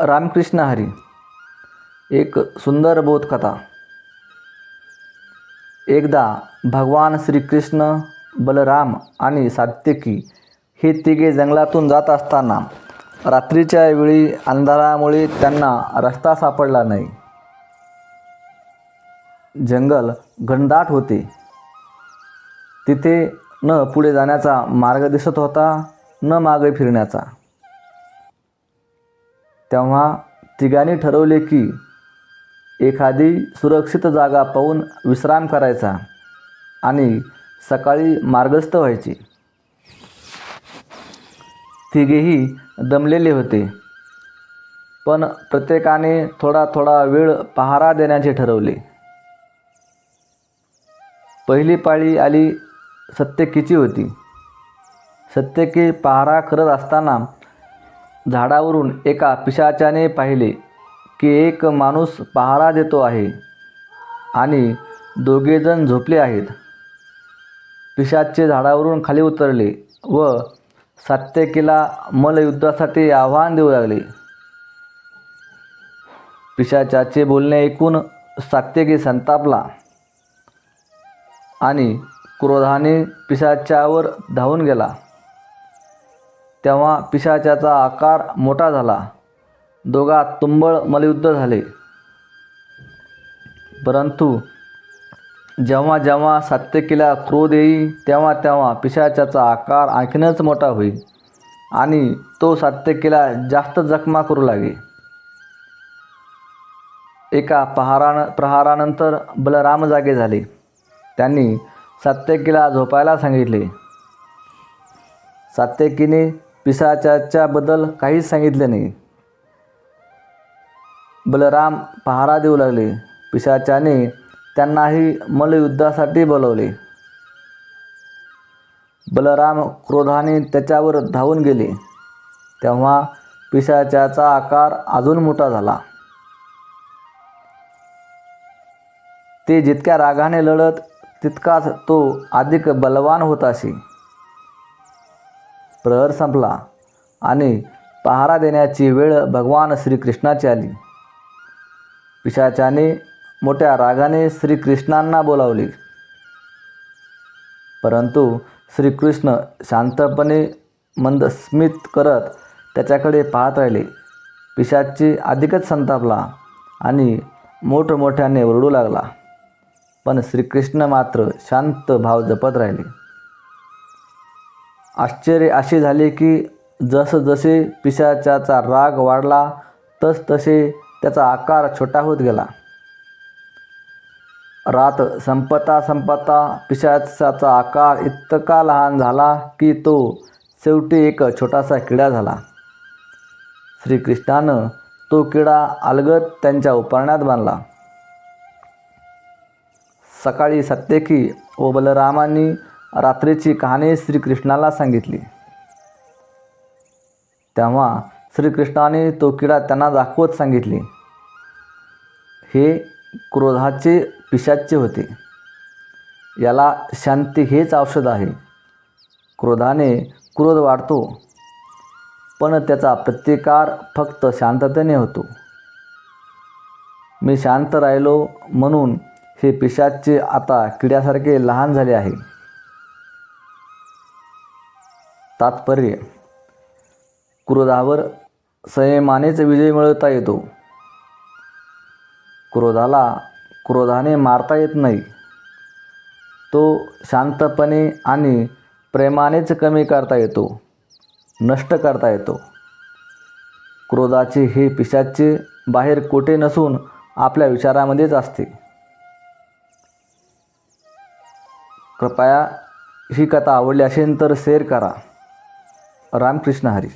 रामकृष्ण हरी एक सुंदर बोधकथा. एकदा भगवान श्रीकृष्ण बलराम आणि सात्यकी हे तिघे जंगलातून जात असताना रात्रीच्या वेळी अंधारामुळे त्यांना रस्ता सापडला नाही. जंगल घनदाट होते. तिथे न पुढे जाण्याचा मार्ग दिसत होता न मागे फिरण्याचा. तेव्हा तिघांनी ठरवले की एखादी सुरक्षित जागा पाहून विश्राम करायचा आणि सकाळी मार्गस्थ व्हायचे. तिघेही दमलेले होते. पण प्रत्येकाने थोडा थोडा वेळ पहारा देण्याचे ठरवले. पहिली पाळी आली सत्यकीची होती. सत्यकी पहारा करत असताना झाडावरून एका पिशाच्याने पाहिले की एक माणूस पहारा देतो आहे आणि दोघेजण झोपले आहेत. पिशाचे झाडावरून खाली उतरले व सात्यकीला मलयुद्धासाठी आव्हान देऊ लागले. पिशाच्याचे बोलणे ऐकून सात्यकी संतापला आणि क्रोधाने पिशाच्यावर धावून गेला. तेव्हा पिशाच्याचा आकार मोठा झाला. दोघा तुंबळ मलयुद्ध झाले. परंतु जेव्हा जेव्हा सात्यकीला क्रोध येई तेव्हा तेव्हा पिशाच्याचा आकार आणखीनच मोठा होईल आणि तो सात्यकीला जास्त जखमा करू लागे एका पहारान प्रहारानंतर बलराम जागे झाले. त्यांनी सात्यकीला झोपायला सांगितले. सात्यकीने पिसाच्याबद्दल काहीच सांगितले नाही. बलराम पहारा देऊ लागले. पिशाच्याने त्यांनाही मल्लयुद्धासाठी बोलवले. बलराम क्रोधाने त्याच्यावर धावून गेले. तेव्हा पिशाच्याचा आकार अजून मोठा झाला. ते जितक्या रागाने लढत तितकाच तो अधिक बलवान होताशी प्रहर संपला आणि पहारा देण्याची वेळ भगवान श्रीकृष्णाची आली. पिशाच्याने मोठ्या रागाने श्रीकृष्णांना बोलावले. परंतु श्रीकृष्ण शांतपणे मंदस्मित करत त्याच्याकडे पाहत राहिले. पिशाची अधिकच संतापला आणि मोठमोठ्याने ओरडू लागला. पण श्रीकृष्ण मात्र शांत भाव जपत राहिले. आश्चर्य असे झाले की जसजसे पिशाच्याचा राग वाढला तस तसे त्याचा आकार छोटा होत गेला. रात संपता संपता पिशाचाचा आकार इतका लहान झाला की तो शेवटी एक छोटासा किडा झाला. श्रीकृष्णानं तो किडा अलगद त्यांच्या उपरण्यात बांधला. सकाळी सत्यकी व बलरामांनी रात्रीची कहाणी श्रीकृष्णाला सांगितली. तेव्हा श्रीकृष्णाने तो किडा त्यांना दाखवत सांगितली. हे क्रोधाचे पिशाचे होते. याला शांती हेच औषध आहे. क्रोधाने क्रोध वाढतो पण त्याचा प्रतिकार फक्त शांततेने होतो. मी शांत राहिलो म्हणून हे पिशाचे आता किड्यासारखे लहान झाले आहे. तात्पर्य. क्रोधावर संयमानेच विजय मिळवता येतो. क्रोधाला क्रोधाने मारता येत नाही. तो शांतपणे आणि प्रेमानेच कमी करता येतो नष्ट करता येतो. क्रोधाचे हे पिशाचे बाहेर कोठे नसून आपल्या विचारामध्येच असते. कृपया ही कथा आवडली असेल तर शेअर करा. रामकृष्ण हरी